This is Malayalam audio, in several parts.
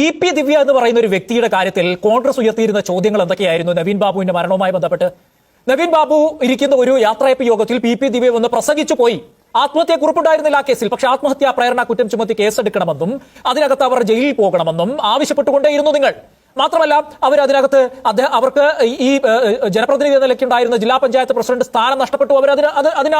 ഇ പി ദിവ്യ എന്ന് പറയുന്ന ഒരു വ്യക്തിയുടെ കാര്യത്തിൽ കോൺഗ്രസ് ഉയർത്തിയിരുന്ന ചോദ്യങ്ങൾ എന്തൊക്കെയായിരുന്നു? നവീൻ ബാബുവിന്റെ മരണവുമായി ബന്ധപ്പെട്ട്. നവീൻ ബാബു ഇരിക്കുന്ന ഒരു യാത്രയപ്പ് യോഗത്തിൽ പി പി ദിവ്യ വന്ന് പ്രസംഗിച്ചു പോയി. ആത്മഹത്യ കുറിപ്പുണ്ടായിരുന്നില്ല ആ കേസിൽ. പക്ഷെ ആത്മഹത്യാ പ്രേരണ കുറ്റം ചുമത്തി കേസെടുക്കണമെന്നും അതിനകത്ത് അവർ ജയിലിൽ പോകണമെന്നും ആവശ്യപ്പെട്ടുകൊണ്ടേയിരുന്നു നിങ്ങൾ. മാത്രമല്ല അവർ അതിനകത്ത് അദ്ദേഹം അവർക്ക് ഈ- ജനപ്രതിനിധി നിലയ്ക്കുണ്ടായിരുന്ന ജില്ലാ പഞ്ചായത്ത് പ്രസിഡന്റ് സ്ഥാനം നഷ്ടപ്പെട്ടു. അവർ അതിന് അത് അതിന്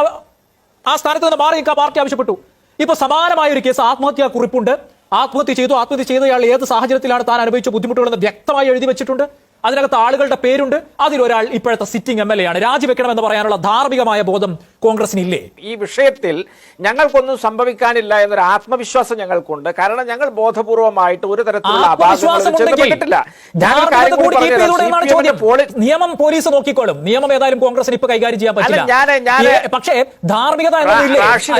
ആ സ്ഥാനത്ത് നിന്ന് മാറി പാർട്ടി ആവശ്യപ്പെട്ടു. ഇപ്പൊ സമാനമായ ഒരു കേസ് ആത്മഹത്യാ കുറിപ്പുണ്ട് ആത്മഹത്യ ചെയ്തു ആത്മഹത്യ ചെയ്തയാൾ ഏത് സാഹചര്യത്തിലാണ് താൻ അനുഭവിച്ച ബുദ്ധിമുട്ടുകളെന്ന് വ്യക്തമായി എഴുതി വെച്ചിട്ടുണ്ട്. അതിനകത്ത് ആളുകളുടെ പേരുണ്ട്. അതിലൊരാൾ ഇപ്പോഴത്തെ സിറ്റിംഗ് എം എൽ എ ആണ്. രാജിവെക്കണമെന്ന് പറയാനുള്ള ധാർമ്മികമായ ബോധം കോൺഗ്രസിനില്ലേ? ഈ വിഷയത്തിൽ ഞങ്ങൾക്കൊന്നും സംഭവിക്കാനില്ല എന്നൊരു ആത്മവിശ്വാസം ഞങ്ങൾക്കുണ്ട്. കാരണം ഞങ്ങൾ ബോധപൂർവമായിട്ട് ഒരു തരത്തിലുള്ള നിയമം പോലീസ് നോക്കിക്കോളും. നിയമം ഏതായാലും കോൺഗ്രസിന് ഇപ്പൊ കൈകാര്യം ചെയ്യാൻ പറ്റില്ല. പക്ഷേ ധാർമ്മികത അന്വേഷണ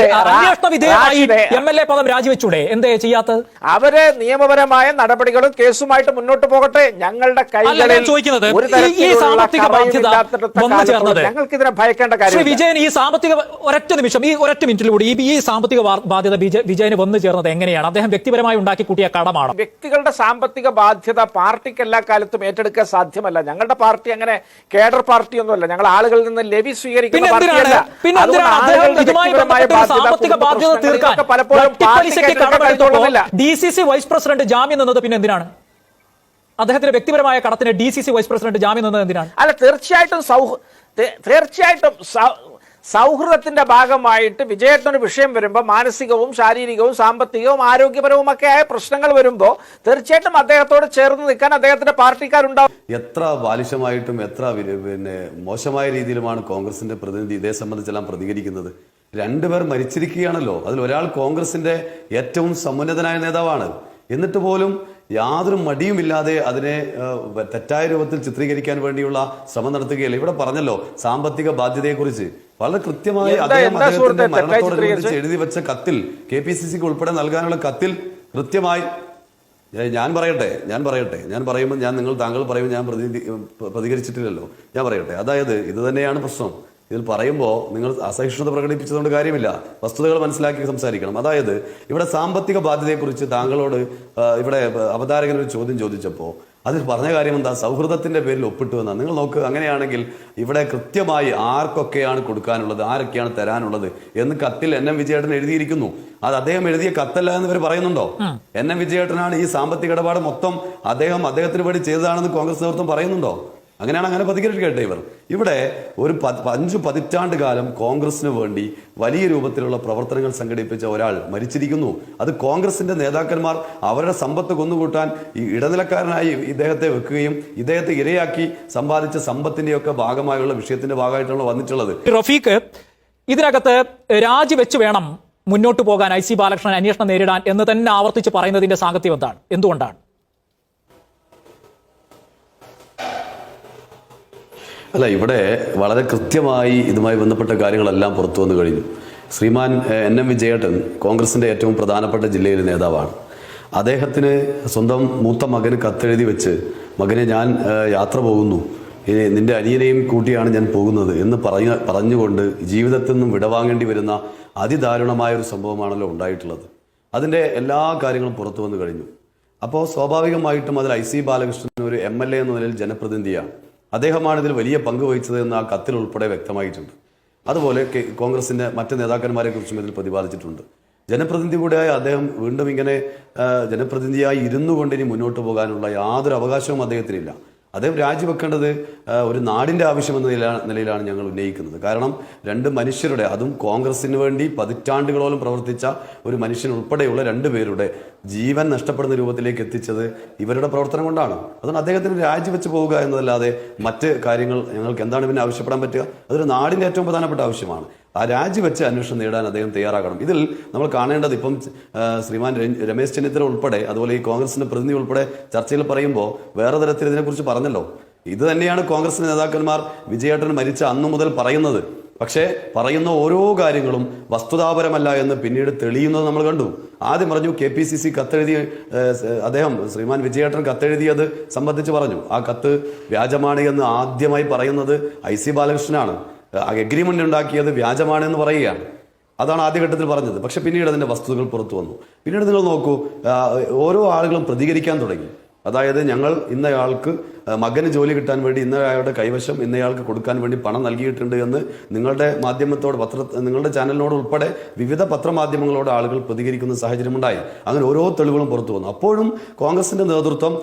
വിധേയമായി എം എൽ എ പദം രാജിവെച്ചൂടെ? എന്തേ ചെയ്യാത്തത് അവർ നിയമപരമായ നടപടികളും കേസുമായിട്ട് മുന്നോട്ട് പോകട്ടെ. ഞങ്ങളുടെ കൈകളിൽ ചോദിക്കുന്നത് ഒരു ഈ- ഈ തരത്തിലുള്ള സാമ്പത്തിക ബാധ്യത കറയുമില്ലാത്തിടത്ത വന്നു കാലത്തോളം ചേർന്നത് ഞങ്ങൾക്ക് ഇതിനെ ഭയക്കേണ്ട കാര്യം വിജയൻ ഈ സാമ്പത്തിക ഒരൊറ്റ നിമിഷം ഈ ഒരൊറ്റ മിനിറ്റിലൂടെ ഈ ഈ സാമ്പത്തിക ബാധ്യത വിജയ- വിജയന് വന്നു ചേർന്നത് എങ്ങനെയാണ്? അദ്ദേഹം വ്യക്തിപരമായി ഉണ്ടാക്കി കൂട്ടിയ കടമാണ്. വ്യക്തികളുടെ സാമ്പത്തിക ബാധ്യത പാർട്ടിക്ക് എല്ലാ കാലത്തും ഏറ്റെടുക്കാൻ സാധ്യമല്ല. ഞങ്ങളുടെ പാർട്ടി അങ്ങനെ കേഡർ പാർട്ടി ഒന്നുമല്ല ഞങ്ങൾ ആളുകളിൽ നിന്ന് ലെവി സ്വീകരിക്കുന്ന സാമ്പത്തിക D C C vice president ജാമ്യം നിന്നത് പിന്നെ എന്തിനാണ്? അദ്ദേഹത്തിന്റെ വ്യക്തിപരമായ കടത്തിന് D C C vice president ജാമ്യം നിന്നത് എന്തിനാണ്? അല്ല തീർച്ചയായിട്ടും തീർച്ചയായിട്ടും സൗഹൃദത്തിന്റെ ഭാഗമായിട്ട് വിജയത്തിന് വിഷയം വരുമ്പോൾ മാനസികവും ശാരീരികവും സാമ്പത്തികവും ആരോഗ്യപരവും ഒക്കെ ആയ പ്രശ്നങ്ങൾ വരുമ്പോൾ തീർച്ചയായിട്ടും അദ്ദേഹത്തോട് ചേർന്ന് നിൽക്കാൻ അദ്ദേഹത്തിന്റെ പാർട്ടിക്കാരുണ്ടാവും. എത്ര ബാലിശമായിട്ടും എത്ര പിന്നെ മോശമായ രീതിയിലുമാണ് കോൺഗ്രസിന്റെ പ്രതിനിധി ഇതേ സംബന്ധിച്ചെല്ലാം പ്രതികരിക്കുന്നത്. രണ്ടുപേർ മരിച്ചിരിക്കുകയാണല്ലോ. അതിൽ ഒരാൾ കോൺഗ്രസിന്റെ ഏറ്റവും സമുന്നതനായ നേതാവാണ്. എന്നിട്ട് പോലും യാതൊരു മടിയുമില്ലാതെ അതിനെ തെറ്റായ രൂപത്തിൽ ചിത്രീകരിക്കാൻ വേണ്ടിയുള്ള ശ്രമം നടത്തുകയല്ല? ഇവിടെ പറഞ്ഞല്ലോ സാമ്പത്തിക ബാധ്യതയെക്കുറിച്ച്. വളരെ കൃത്യമായി അദ്ദേഹം അദ്ദേഹത്തിന്റെ മരണത്തോടനുബന്ധിച്ച് എഴുതി വെച്ച കത്തിൽ കെ പി സി സിക്ക് ഉൾപ്പെടെ നൽകാനുള്ള കത്തിൽ കൃത്യമായി ഞാൻ പറയട്ടെ ഞാൻ പറയട്ടെ ഞാൻ പറയുമ്പോൾ ഞാൻ നിങ്ങൾ താങ്കൾ പറയുമ്പോൾ ഞാൻ പ്രതിനിധി പ്രതികരിച്ചിട്ടില്ലല്ലോ. ഞാൻ പറയട്ടെ അതായത് ഇത് തന്നെയാണ് പ്രശ്നം. ഇതിൽ പറയുമ്പോൾ നിങ്ങൾ അസഹിഷ്ണുത പ്രകടിപ്പിച്ചതുകൊണ്ട് കാര്യമില്ല. വസ്തുതകൾ മനസ്സിലാക്കി സംസാരിക്കണം. അതായത് ഇവിടെ സാമ്പത്തിക ബാധ്യതയെക്കുറിച്ച് താങ്കളോട് ഇവിടെ അവതാരകൻ ഒരു ചോദ്യം ചോദിച്ചപ്പോൾ അതിൽ പറഞ്ഞ കാര്യം എന്താ? സൗഹൃദത്തിന്റെ പേരിൽ ഒപ്പിട്ടു എന്നാണ്. നിങ്ങൾ നോക്ക് അങ്ങനെയാണെങ്കിൽ ഇവിടെ കൃത്യമായി ആർക്കൊക്കെയാണ് കൊടുക്കാനുള്ളത് ആരൊക്കെയാണ് തരാനുള്ളത് എന്ന് കത്തിൽ എൻ എം വിജയേട്ടൻ എഴുതിയിരിക്കുന്നു. അത് അദ്ദേഹം എഴുതിയ കത്തല്ല എന്ന് ഇവർ പറയുന്നുണ്ടോ? എൻ എം വിജയേട്ടനാണ് ഈ സാമ്പത്തിക ഇടപാട് മൊത്തം അദ്ദേഹം അദ്ദേഹത്തിന് വേണ്ടി ചെയ്തതാണെന്ന് കോൺഗ്രസ് നേതൃത്വം പറയുന്നുണ്ടോ? അങ്ങനെയാണ് അങ്ങനെ പ്രതികരിക്കട്ടെ ഇവർ. ഇവിടെ ഒരു അഞ്ച് പതിറ്റാണ്ട് കാലം കോൺഗ്രസിന് വേണ്ടി വലിയ രൂപത്തിലുള്ള പ്രവർത്തനങ്ങൾ സംഘടിപ്പിച്ച ഒരാൾ മരിച്ചിരിക്കുന്നു. അത് കോൺഗ്രസിന്റെ നേതാക്കന്മാർ അവരുടെ സമ്പത്ത് കൊന്നുകൂട്ടാൻ ഈ ഇടനിലക്കാരനായി ഇദ്ദേഹത്തെ വെക്കുകയും ഇദ്ദേഹത്തെ ഇരയാക്കി സമ്പാദിച്ച സമ്പത്തിന്റെയൊക്കെ ഭാഗമായുള്ള വിഷയത്തിന്റെ ഭാഗമായിട്ടാണ് വന്നിട്ടുള്ളത്. റഫീഖ് ഇതിനകത്ത് രാജിവെച്ച് വേണം മുന്നോട്ട് പോകാൻ ഐ സി ബാലകൃഷ്ണൻ അന്വേഷണം നേരിടാൻ എന്ന് തന്നെ ആവർത്തിച്ച് പറയുന്നതിന്റെ സാങ്കത്യം എന്താണ്? എന്തുകൊണ്ടാണ്? അല്ല ഇവിടെ വളരെ കൃത്യമായി ഇതുമായി ബന്ധപ്പെട്ട കാര്യങ്ങളെല്ലാം പുറത്തു വന്നു കഴിഞ്ഞു. ശ്രീമാൻ എൻ എം വിജയേട്ടൻ കോൺഗ്രസിന്റെ ഏറ്റവും പ്രധാനപ്പെട്ട ജില്ലയിലെ നേതാവാണ്. അദ്ദേഹത്തിന് സ്വന്തം മൂത്ത മകന് കത്തെഴുതി വെച്ച് മകനെ ഞാൻ യാത്ര പോകുന്നു. നിന്റെ അനിയനെയും കൂട്ടിയാണ് ഞാൻ പോകുന്നത് എന്ന് പറഞ്ഞ പറഞ്ഞുകൊണ്ട് ജീവിതത്തിൽ നിന്നും വിടവാങ്ങേണ്ടി വരുന്ന അതിദാരുണമായ ഒരു സംഭവമാണല്ലോ ഉണ്ടായിട്ടുള്ളത്. അതിന്റെ എല്ലാ കാര്യങ്ങളും പുറത്തു വന്നു കഴിഞ്ഞു. അപ്പോൾ സ്വാഭാവികമായിട്ടും അതിൽ ഐ സി ബാലകൃഷ്ണൻ ഒരു എം എൽ എ എന്ന നിലയിൽ ജനപ്രതിനിധിയാണ്. അദ്ദേഹമാണ് ഇതിൽ വലിയ പങ്ക് വഹിച്ചത് എന്ന് ആ കത്തിൽ ഉൾപ്പെടെ വ്യക്തമായിട്ടുണ്ട്. അതുപോലെ കോൺഗ്രസിന്റെ മറ്റ് നേതാക്കന്മാരെ കുറിച്ചും ഇതിൽ പ്രതിപാദിച്ചിട്ടുണ്ട്. ജനപ്രതിനിധി കൂടെയായി അദ്ദേഹം വീണ്ടും ഇങ്ങനെ ജനപ്രതിനിധിയായി ഇരുന്നു കൊണ്ട് ഇനി മുന്നോട്ട് പോകാനുള്ള യാതൊരു അവകാശവും അദ്ദേഹത്തിനില്ല. അദ്ദേഹം രാജിവെക്കേണ്ടത് ഒരു നാടിന്റെ ആവശ്യമെന്ന നിലയിലാണ് നിലയിലാണ് ഞങ്ങൾ ഉന്നയിക്കുന്നത്. കാരണം രണ്ട് മനുഷ്യരുടെ അതും കോൺഗ്രസിന് വേണ്ടി പതിറ്റാണ്ടുകളോളം പ്രവർത്തിച്ച ഒരു മനുഷ്യൻ ഉൾപ്പെടെയുള്ള രണ്ട് പേരുടെ ജീവൻ നഷ്ടപ്പെടുന്ന രൂപത്തിലേക്ക് എത്തിച്ചത് ഇവരുടെ പ്രവർത്തനം കൊണ്ടാണ്. അതുകൊണ്ട് അദ്ദേഹത്തിന് രാജിവെച്ച് പോവുക എന്നതല്ലാതെ മറ്റ് കാര്യങ്ങൾ ഞങ്ങൾക്ക് എന്താണ് പിന്നെ ആവശ്യപ്പെടാൻ പറ്റുക? അതൊരു നാടിന്റെ ഏറ്റവും പ്രധാനപ്പെട്ട ആവശ്യമാണ്. ആ രാജിവെച്ച് അന്വേഷണം നേടാൻ അദ്ദേഹം തയ്യാറാകണം. ഇതിൽ നമ്മൾ കാണേണ്ടത് ഇപ്പം ശ്രീമാൻ രമേശ് ചെന്നിത്തല ഉൾപ്പെടെ അതുപോലെ ഈ കോൺഗ്രസിന്റെ പ്രതിനിധി ഉൾപ്പെടെ ചർച്ചയിൽ പറയുമ്പോൾ വേറെ തരത്തിൽ ഇതിനെക്കുറിച്ച് പറഞ്ഞല്ലോ. ഇത് തന്നെയാണ് കോൺഗ്രസ് നേതാക്കന്മാർ വിജയേട്ടൻ മരിച്ച അന്നു മുതൽ പറയുന്നത്. പക്ഷേ പറയുന്ന ഓരോ കാര്യങ്ങളും വസ്തുതാപരമല്ല എന്ന് പിന്നീട് തെളിയുന്നത് നമ്മൾ കണ്ടു. ആദ്യം പറഞ്ഞു കെ പി സി സി കത്തെഴുതി അദ്ദേഹം ശ്രീമാൻ വിജയേട്ടൻ കത്തെഴുതിയത് സംബന്ധിച്ച് പറഞ്ഞു. ആ കത്ത് വ്യാജമാണ് എന്ന് ആദ്യമായി പറയുന്നത് ഐ സി ബാലകൃഷ്ണനാണ്. എഗ്രിമെന്റ് ഉണ്ടാക്കിയത് വ്യാജമാണ് എന്ന് പറയുകയാണ്. അതാണ് ആദ്യഘട്ടത്തിൽ പറഞ്ഞത്. പക്ഷേ പിന്നീട് അതിന്റെ വസ്തുതകൾ പുറത്തു വന്നു. പിന്നീട് നിങ്ങൾ നോക്കൂ ഓരോ ആളുകളും പ്രതികരിക്കാൻ തുടങ്ങി. അതായത് ഞങ്ങൾ ഇന്നയാൾക്ക് മകന് ജോലി കിട്ടാൻ വേണ്ടി ഇന്നയാളുടെ കൈവശം ഇന്നയാൾക്ക് കൊടുക്കാൻ വേണ്ടി പണം നൽകിയിട്ടുണ്ട് എന്ന് നിങ്ങളുടെ മാധ്യമത്തോട് പത്ര നിങ്ങളുടെ ചാനലിനോട് ഉൾപ്പെടെ വിവിധ പത്രമാധ്യമങ്ങളോട് ആളുകൾ പ്രതികരിക്കുന്ന സാഹചര്യമുണ്ടായി. അങ്ങനെ ഓരോ തെളിവുകളും പുറത്തു വന്നു. അപ്പോഴും കോൺഗ്രസിന്റെ നേതൃത്വം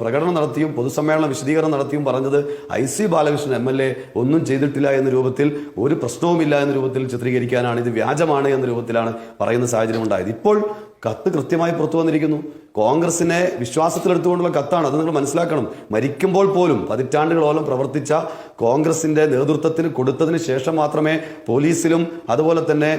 പ്രകടനം നടത്തിയും പൊതുസമ്മേളനം വിശദീകരണം നടത്തിയും പറഞ്ഞത് I C Balakrishnan M L A ഒന്നും ചെയ്തിട്ടില്ല എന്ന രൂപത്തിൽ ഒരു പ്രശ്നവുമില്ല എന്ന രൂപത്തിൽ ചിത്രീകരിക്കാനാണ് ഇത് വ്യാജമാണ് എന്ന രൂപത്തിലാണ് പറയുന്ന സാഹചര്യം ഉണ്ടായത് ഇപ്പോൾ കത്ത് കൃത്യമായി പുറത്തു വന്നിരിക്കുന്നു. കോൺഗ്രസിനെ വിശ്വാസത്തിലെടുത്തുകൊണ്ടുള്ള കത്താണ്. അത് നിങ്ങൾ മനസ്സിലാക്കണം. മരിക്കുമ്പോൾ പോലും പതിറ്റാണ്ടുകളോളം പ്രവർത്തിച്ച കോൺഗ്രസിന്റെ നേതൃത്വത്തിന് കൊടുത്തതിന് ശേഷം മാത്രമേ പോലീസിലും അതുപോലെ തന്നെ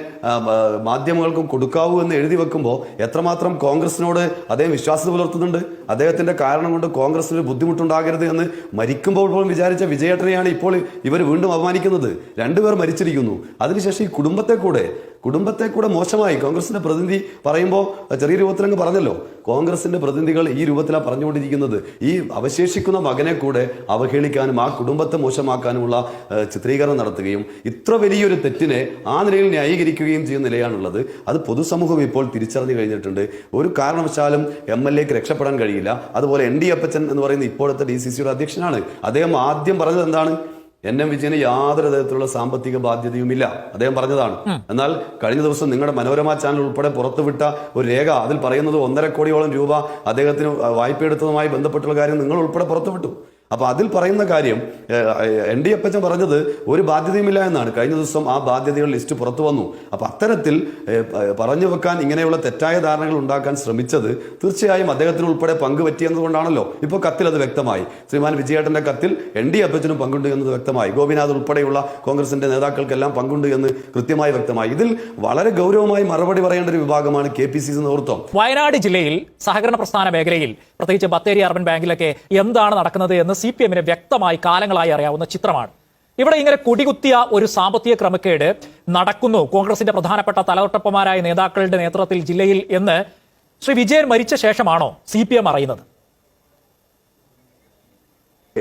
മാധ്യമങ്ങൾക്കും കൊടുക്കാവൂ എന്ന് എഴുതി വെക്കുമ്പോൾ എത്രമാത്രം കോൺഗ്രസിനോട് അദ്ദേഹം വിശ്വാസത പുലർത്തുന്നുണ്ട്? അദ്ദേഹത്തിന്റെ കാരണം കൊണ്ട് കോൺഗ്രസിന് ബുദ്ധിമുട്ടുണ്ടാകരുത് എന്ന് മരിക്കുമ്പോൾ പോലും വിചാരിച്ച വിജയേട്ടനെയാണ് ഇപ്പോൾ ഇവർ വീണ്ടും അപമാനിക്കുന്നത്. രണ്ടുപേർ മരിച്ചിരിക്കുന്നു. അതിനുശേഷം ഈ കുടുംബത്തെ കൂടെ കുടുംബത്തെ കൂടെ മോശമായി കോൺഗ്രസിന്റെ പ്രതിനിധി പറയുമ്പോൾ ചെറിയ രൂപത്തിലങ്ങ് പറഞ്ഞല്ലോ. കോൺഗ്രസിന്റെ പ്രതിനിധികൾ ഈ രൂപത്തിലാണ് പറഞ്ഞുകൊണ്ടിരിക്കുന്നത്. ഈ അവശേഷിക്കുന്ന മകനെ കൂടെ അവഹേളിക്കാനും ആ കുടുംബത്തെ മോശമാക്കാനുമുള്ള ചിത്രീകരണം നടത്തുകയും ഇത്ര വലിയൊരു തെറ്റിനെ ആ നിലയിൽ ന്യായീകരിക്കുകയും ചെയ്യുന്ന നിലയാണുള്ളത്. അത് പൊതുസമൂഹം ഇപ്പോൾ തിരിച്ചറിഞ്ഞു കഴിഞ്ഞിട്ടുണ്ട്. ഒരു കാരണവശാലും എം എൽ എക്ക് രക്ഷപ്പെടാൻ കഴിയില്ല. അതുപോലെ എൻ ഡി അപ്പച്ചൻ എന്ന് പറയുന്ന ഇപ്പോഴത്തെ ഡി സി സിയുടെ അധ്യക്ഷനാണ്. അദ്ദേഹം ആദ്യം പറഞ്ഞത് എന്താണ്? എൻ എം വിജയന് യാതൊരു തരത്തിലുള്ള സാമ്പത്തിക ബാധ്യതയുമില്ല. അദ്ദേഹം പറഞ്ഞതാണ്. എന്നാൽ കഴിഞ്ഞ ദിവസം നിങ്ങളുടെ മനോരമ ചാനൽ ഉൾപ്പെടെ പുറത്തുവിട്ട ഒരു രേഖ അതിൽ പറയുന്നത് ഒന്നര കോടിയോളം രൂപ അദ്ദേഹത്തിന് വായ്പ എടുത്തതുമായി ബന്ധപ്പെട്ടുള്ള കാര്യം നിങ്ങൾ ഉൾപ്പെടെ പുറത്തുവിട്ടു. അപ്പൊ അതിൽ പറയുന്ന കാര്യം എൻ ഡി അപ്പച്ചൻ പറഞ്ഞത് ഒരു ബാധ്യതയുമില്ല എന്നാണ്. കഴിഞ്ഞ ദിവസം ആ ബാധ്യതകൾ ലിസ്റ്റ് പുറത്തു വന്നു. അപ്പൊ അത്തരത്തിൽ പറഞ്ഞു വെക്കാൻ ഇങ്ങനെയുള്ള തെറ്റായ ധാരണകൾ ഉണ്ടാക്കാൻ ശ്രമിച്ചത് തീർച്ചയായും അദ്ദേഹത്തിന് ഉൾപ്പെടെ പങ്ക് പറ്റിയെന്നതുകൊണ്ടാണല്ലോ ഇപ്പോൾ കത്തിൽ അത് വ്യക്തമായി. ശ്രീമാൻ വിജയേട്ടന്റെ കത്തിൽ എൻ ഡി അപ്പച്ചനും പങ്കുണ്ട് എന്നത് വ്യക്തമായി. ഗോപിനാഥ് ഉൾപ്പെടെയുള്ള കോൺഗ്രസിന്റെ നേതാക്കൾക്കെല്ലാം പങ്കുണ്ട് എന്ന് കൃത്യമായി വ്യക്തമായി. ഇതിൽ വളരെ ഗൗരവമായി മറുപടി പറയേണ്ട ഒരു വിഭാഗമാണ് കെ പി സി സി നേതൃത്വം വയനാട് ജില്ലയിൽ സഹകരണ പ്രസ്ഥാന മേഖലയിൽ പ്രത്യേകിച്ച് ബത്തേരി അർബൻ ബാങ്കിലൊക്കെ എന്താണ് നടക്കുന്നത് എന്ന് സി പി എമ്മിന് വ്യക്തമായി കാലങ്ങളായി അറിയാവുന്ന ചിത്രമാണ്. ഇവിടെ ഇങ്ങനെ കുടികുത്തിയ ഒരു സാമ്പത്തിക ക്രമക്കേട് നടക്കുന്നു. കോൺഗ്രസിന്റെ പ്രധാനപ്പെട്ട തലതൊട്ടപ്പന്മാരായ നേതാക്കളുടെ നേതൃത്വത്തിൽ ജില്ലയിൽ എന്ന് ശ്രീ വിജയൻ മരിച്ച ശേഷമാണോ സി പി എം അറിയുന്നത്?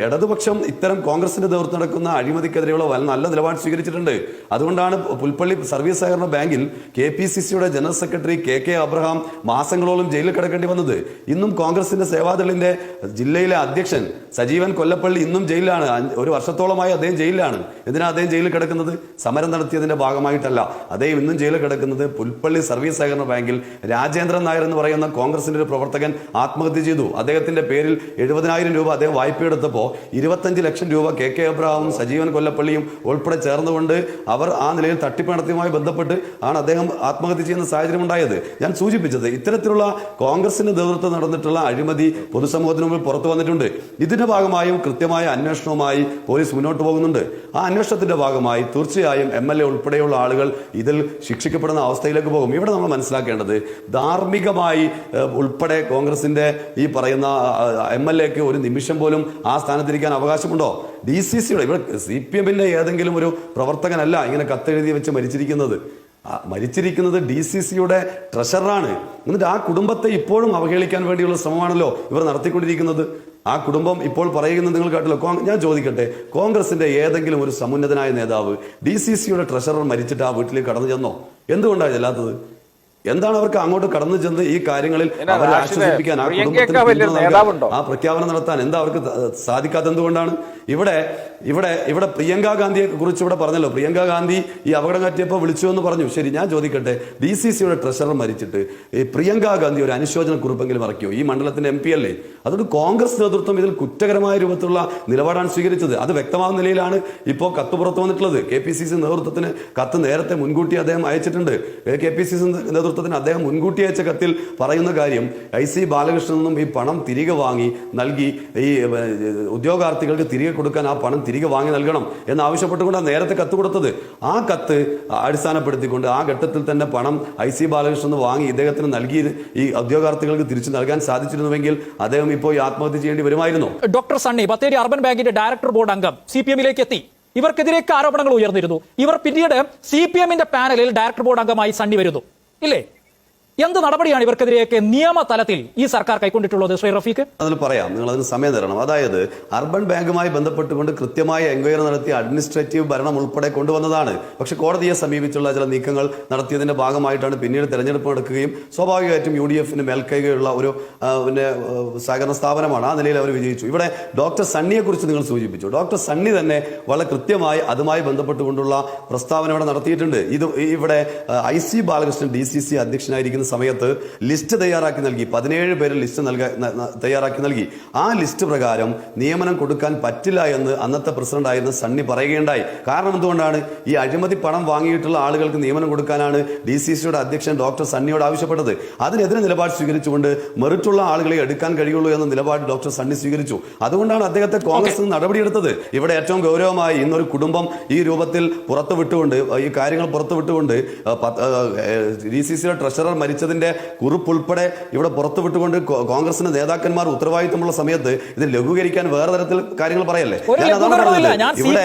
ഇടതുപക്ഷം ഇത്തരം കോൺഗ്രസിന്റെ നേതൃത്വം നടക്കുന്ന അഴിമതിക്കെതിരെയുള്ള വല നല്ല നിലപാട് സ്വീകരിച്ചിട്ടുണ്ട്. അതുകൊണ്ടാണ് പുൽപ്പള്ളി സർവീസ് സഹകരണ ബാങ്കിൽ കെ പി സി സിയുടെ general secretary K K Abraham മാസങ്ങളോളം ജയിലിൽ കിടക്കേണ്ടി വന്നത്. ഇന്നും കോൺഗ്രസിന്റെ സേവാദളിന്റെ ജില്ലയിലെ അധ്യക്ഷൻ സജീവൻ കൊല്ലപ്പള്ളി ഇന്നും ജയിലിലാണ്. ഒരു വർഷത്തോളമായി അദ്ദേഹം ജയിലിലാണ്. എന്തിനാ അദ്ദേഹം ജയിലിൽ കിടക്കുന്നത്? സമരം നടത്തിയതിന്റെ ഭാഗമായിട്ടല്ല. അദ്ദേഹം ഇന്നും ജയിലിൽ കിടക്കുന്നത് പുൽപ്പള്ളി സർവീസ് സഹകരണ ബാങ്കിൽ രാജേന്ദ്രൻ നായർ എന്ന് പറയുന്ന കോൺഗ്രസിന്റെ ഒരു പ്രവർത്തകൻ ആത്മഹത്യ ചെയ്തു. അദ്ദേഹത്തിന്റെ പേരിൽ എഴുപതിനായിരം രൂപ അദ്ദേഹം വായ്പ എടുത്തപ്പോൾ ഇരുപത്തഞ്ച് ലക്ഷം രൂപ കെ കെ അബ്രഹാമും സജീവൻ കൊല്ലപ്പള്ളിയും ഉൾപ്പെടെ ചേർന്നുകൊണ്ട് അവർ ആ നിലയിൽ തട്ടിപ്പ് ബന്ധപ്പെട്ട് ആണ് അദ്ദേഹം ആത്മഹത്യ ചെയ്യുന്ന സാഹചര്യം ഉണ്ടായത്. ഞാൻ സൂചിപ്പിച്ചത് ഇത്തരത്തിലുള്ള കോൺഗ്രസിന്റെ നേതൃത്വം നടന്നിട്ടുള്ള അഴിമതി പൊതുസമൂഹത്തിന് മുമ്പിൽ പുറത്തു വന്നിട്ടുണ്ട്. ഇതിന്റെ ഭാഗമായും കൃത്യമായ അന്വേഷണവുമായി പോലീസ് മുന്നോട്ട് പോകുന്നുണ്ട്. ആ അന്വേഷണത്തിന്റെ ഭാഗമായി തീർച്ചയായും എം എൽ എ ഉൾപ്പെടെയുള്ള ആളുകൾ ഇതിൽ ശിക്ഷിക്കപ്പെടുന്ന അവസ്ഥയിലേക്ക് പോകും. ഇവിടെ നമ്മൾ മനസ്സിലാക്കേണ്ടത് ധാർമ്മികമായി ഉൾപ്പെടെ കോൺഗ്രസിന്റെ ഈ പറയുന്ന എം എൽ എക്ക് ഒരു നിമിഷം പോലും ആ സ്ഥാനത്തിരിക്കാൻ അവകാശമുണ്ടോ? ഡി സി സിയുടെ ഇവിടെ സി പി എമ്മിന്റെ ഏതെങ്കിലും ഒരു പ്രവർത്തകനല്ല ഇങ്ങനെ കത്തെഴുതി വെച്ച് മരിച്ചിരിക്കുന്നത്. മരിച്ചിരിക്കുന്നത് ഡി സി സിയുടെ ട്രഷററാണ്. എന്നിട്ട് ആ കുടുംബത്തെ ഇപ്പോഴും അവഹേളിക്കാൻ വേണ്ടിയുള്ള ശ്രമമാണല്ലോ ഇവർ നടത്തിക്കൊണ്ടിരിക്കുന്നത്. ആ കുടുംബം ഇപ്പോൾ പറയുന്നത് നിങ്ങൾ കേട്ടല്ലോ. ഞാൻ ചോദിക്കട്ടെ കോൺഗ്രസിന്റെ ഏതെങ്കിലും ഒരു സമുന്നതനായ നേതാവ് ഡി സി സിയുടെ ട്രഷറർ മരിച്ചിട്ട് ആ വീട്ടിലേക്ക് കടന്നു ചെന്നോ? എന്തുകൊണ്ടാണ് ചെല്ലാത്തത്? എന്താണ് അവർക്ക് അങ്ങോട്ട് കടന്നു ചെന്ന് ഈ കാര്യങ്ങളിൽ അവരെ ആശ്വസിപ്പിക്കാൻ ആ കുടുംബത്തിന്? ആ പ്രഖ്യാപനം നടത്താൻ എന്താ അവർക്ക് സാധിക്കാത്ത എന്തുകൊണ്ടാണ് ഇവിടെ ഇവിടെ ഇവിടെ പ്രിയങ്ക ഗാന്ധിയെ കുറിച്ച് ഇവിടെ പറഞ്ഞല്ലോ. പ്രിയങ്ക ഗാന്ധി ഈ അപകടം പറ്റിയപ്പോൾ വിളിച്ചു എന്ന് പറഞ്ഞു. ശരി ഞാൻ ചോദിക്കട്ടെ. ഡി സി സിയുടെ ട്രഷറർ മരിച്ചിട്ട് ഈ പ്രിയങ്ക ഗാന്ധി ഒരു അനുശോചന കുറിപ്പെങ്കിലും ഇറക്കിയോ? ഈ മണ്ഡലത്തിന്റെ എം പി അല്ലേ? അതുകൊണ്ട് കോൺഗ്രസ് നേതൃത്വം ഇതിൽ കുറ്റകരമായ രൂപത്തിലുള്ള നിലപാടാണ് സ്വീകരിച്ചത്. അത് വ്യക്തമാകുന്ന നിലയിലാണ് ഇപ്പോൾ കത്ത് പുറത്തു വന്നിട്ടുള്ളത്. കെ പി സി സി നേതൃത്വത്തിന് കത്ത് നേരത്തെ മുൻകൂട്ടി അദ്ദേഹം അയച്ചിട്ടുണ്ട്. കെ പി സി സി നേതൃത്വത്തിന് അദ്ദേഹം മുൻകൂട്ടി അയച്ച കത്തിൽ പറയുന്ന കാര്യം ഐ സി നിന്നും ഈ പണം തിരികെ വാങ്ങി നൽകി ഈ ഉദ്യോഗാർത്ഥികൾക്ക് തിരികെ കൊടുക്കാൻ ആ പണം തിരികെ വാങ്ങി നൽകണം എന്ന് ആവശ്യപ്പെട്ടുകൊണ്ടാണ് നേരത്തെ കത്ത് കൊടുത്തത്. ആ കത്ത് അടിസ്ഥാനപ്പെടുത്തിക്കൊണ്ട് ആ ഘട്ടത്തിൽ തന്നെ പണം ഐ സി ബാലകൃഷ്ണൻ വാങ്ങി ഇദ്ദേഹത്തിന് നൽകി ഈ ഉദ്യോഗാർത്ഥികൾക്ക് തിരിച്ചു നൽകാൻ സാധിച്ചിരുന്നുവെങ്കിൽ അദ്ദേഹം ഇപ്പോൾ ഈ ആത്മഹത്യ ചെയ്യേണ്ടി വരുമായിരുന്നു. ഡോക്ടർ സണ്ണി ബത്തേരി അർബൻ ബാങ്കിന്റെ ഡയറക്ടർ ബോർഡ് അംഗം സി പി എമ്മിലേക്ക് എത്തി. ഇവർക്കെതിരെയൊക്കെ ആരോപണങ്ങൾ ഉയർന്നിരുന്നു. ഇവർ പിന്നീട് സി പി എമ്മിന്റെ പാനലിൽ ഡയറക്ടർ ബോർഡ് അംഗമായി സണ്ണി വരുന്നു. ഇല്ലേ എന്ത് നടപടിയാണ് ഇവർക്കെതിരെയൊക്കെ നിയമതലത്തിൽ ഈ സർക്കാർ കൈക്കൊണ്ടിട്ടുള്ളത് ശ്രീ റഫീഖ്? അതിൽ പറയാം. നിങ്ങൾ അതിന് സമയം തരണം. അതായത് അർബൻ ബാങ്കുമായി ബന്ധപ്പെട്ടുകൊണ്ട് കൃത്യമായ എൻക്വയറി നടത്തി അഡ്മിനിസ്ട്രേറ്റീവ് ഭരണം ഉൾപ്പെടെ കൊണ്ടുവന്നതാണ്. പക്ഷെ കോടതിയെ സമീപിച്ചുള്ള ചില നീക്കങ്ങൾ നടത്തിയതിന്റെ ഭാഗമായിട്ടാണ് പിന്നീട് തെരഞ്ഞെടുപ്പ് നടക്കുകയും സ്വാഭാവികമായിട്ടും യു ഡി എഫിന് മേൽക്കൈകയുള്ള ഒരു പിന്നെ സഹകരണ സ്ഥാപനമാണ് ആ നിലയിൽ അവർ വിജയിച്ചു. ഇവിടെ ഡോക്ടർ സണ്ണിയെ കുറിച്ച് നിങ്ങൾ സൂചിപ്പിച്ചു. ഡോക്ടർ സണ്ണി തന്നെ വളരെ കൃത്യമായി അതുമായി ബന്ധപ്പെട്ടുകൊണ്ടുള്ള പ്രസ്താവന ഇവിടെ നടത്തിയിട്ടുണ്ട്. ഇത് ഇവിടെ I C Balakrishnan D C C അധ്യക്ഷനായിരിക്കുന്ന സമയത്ത് ലിസ്റ്റ് തയ്യാറാക്കി നൽകി. പതിനേഴ് പേര് ലിസ്റ്റ് നൽക തയ്യാറാക്കി നൽകി. ആ ലിസ്റ്റ് പ്രകാരം നിയമനം കൊടുക്കാൻ പറ്റില്ല എന്ന് അന്നത്തെ പ്രസിഡന്റ് ആയിരുന്ന സണ്ണി പറയുകയുണ്ടായി. കാരണം എന്തുകൊണ്ടാണ്? ഈ അഴിമതി പണം വാങ്ങിയിട്ടുള്ള ആളുകൾക്ക് നിയമനം കൊടുക്കാനാണ് ഡി സി സിയുടെ അധ്യക്ഷൻ ഡോക്ടർ സണ്ണിയോട് ആവശ്യപ്പെട്ടത്. അതിനെതിരെ നിലപാട് സ്വീകരിച്ചുകൊണ്ട് മെറിറ്റുള്ള ആളുകളെ എടുക്കാൻ കഴിയുള്ളൂ എന്ന നിലപാട് ഡോക്ടർ സണ്ണി സ്വീകരിച്ചു. അതുകൊണ്ടാണ് അദ്ദേഹത്തെ കോൺഗ്രസ് നടപടിയെടുത്തത്. ഇവിടെ ഏറ്റവും ഗൗരവമായി ഇന്നൊരു കുടുംബം ഈ രൂപത്തിൽ പുറത്തു വിട്ടുകൊണ്ട് ഈ കാര്യങ്ങൾ പുറത്തു വിട്ടുകൊണ്ട് ഡി സി സിയുടെ ട്രഷറർ കുറിപ്പ് ഉൾപ്പെടെ ഇവിടെ പുറത്തു വിട്ടുകൊണ്ട് കോ- കോൺഗ്രസിന്റെ നേതാക്കന്മാർ ഉത്തരവാദിത്തമുള്ള സമയത്ത് ഇത് ലഘൂകരിക്കാൻ വേറെ തരത്തിൽ കാര്യങ്ങൾ പറയല്ലേ? ഞാൻ അതാണ് പറഞ്ഞത്. ഇവിടെ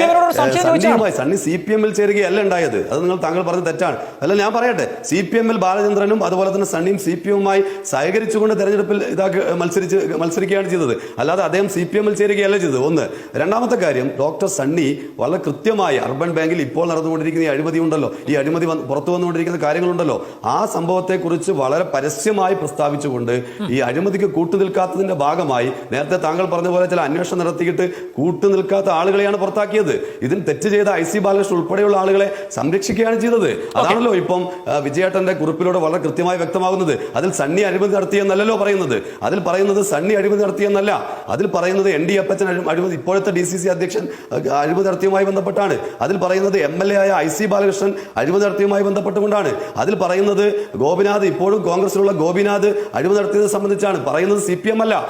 സണ്ണിയുമായി സണ്ണി സി പി എമ്മിൽ ചേരുകയല്ല ഉണ്ടായത്. അത് നിങ്ങൾ താങ്കൾ പറഞ്ഞ തെറ്റാണ്. അല്ല ഞാൻ പറയട്ടെ. സി പി എമ്മിൽ ബാലചന്ദ്രനും അതുപോലെ തന്നെ സണ്ണിയും സി പി എമ്മുമായി സഹകരിച്ചുകൊണ്ട് തെരഞ്ഞെടുപ്പിൽ ഇതാക്കി മത്സരിച്ച് മത്സരിക്കുകയാണ് ചെയ്തത്. അല്ലാതെ അദ്ദേഹം സി പി എമ്മിൽ ചേരുകയല്ല ചെയ്തത്. ഒന്ന് രണ്ടാമത്തെ കാര്യം ഡോക്ടർ സണ്ണി വളരെ കൃത്യമായി അർബൻ ബാങ്കിൽ ഇപ്പോൾ നടന്നുകൊണ്ടിരിക്കുന്ന ഈ അഴിമതി ഉണ്ടല്ലോ. ഈ അഴിമതി പുറത്തു വന്നുകൊണ്ടിരിക്കുന്ന കാര്യങ്ങളുണ്ടല്ലോ. ആ സംഭവത്തെക്കുറിച്ച് വളരെ പരസ്യമായി പ്രസ്താവിച്ചുകൊണ്ട് ഈ അഴിമതിക്ക് കൂട്ടുനിൽക്കാത്തതിന്റെ ഭാഗമായി നേരത്തെ താങ്കൾ പറഞ്ഞ പോലെ ചില അന്വേഷണം നടത്തിയിട്ട് കൂട്ടുനിൽക്കാത്ത ആളുകളെയാണ് പുറത്താക്കിയത്. ഇതിന് തെറ്റ് ചെയ്ത ഐ സി ബാലകൃഷ്ണൻ ഉൾപ്പെടെയുള്ള ആളുകളെ സംരക്ഷിക്കുകയാണ് ചെയ്തത്. അതാണല്ലോ ഇപ്പം വിജയേട്ടന്റെ കുറിപ്പിലൂടെ വളരെ കൃത്യമായി വ്യക്തമാകുന്നത്. അതിൽ സണ്ണി അഴിമതി നടത്തിയെന്നല്ലോ പറയുന്നത്. അതിൽ പറയുന്നത് സണ്ണി അഴിമതി നടത്തിയെന്നല്ല അതിൽ പറയുന്നത് എൻ ഡി അപ്പച്ചൻ അഴി- അഴിമതി ഇപ്പോഴത്തെ ഡി സി സി അധ്യക്ഷൻ അഴിമതി നടത്തിയുമായി ബന്ധപ്പെട്ടാണ്. അതിൽ പറയുന്നത് എം എൽ എ ആയ ഐ സി ബാലകൃഷ്ണൻ അഴിമതി നടത്തിയുമായി ബന്ധപ്പെട്ടുകൊണ്ടാണ്. അതിൽ പറയുന്നത് ഇപ്പോഴും കോൺഗ്രസിലുള്ള ഗോപിനാഥ് അഴിമതി നടത്തിയത് സംബന്ധിച്ചാണ് പറയുന്നത് സി പി എം അല്ല.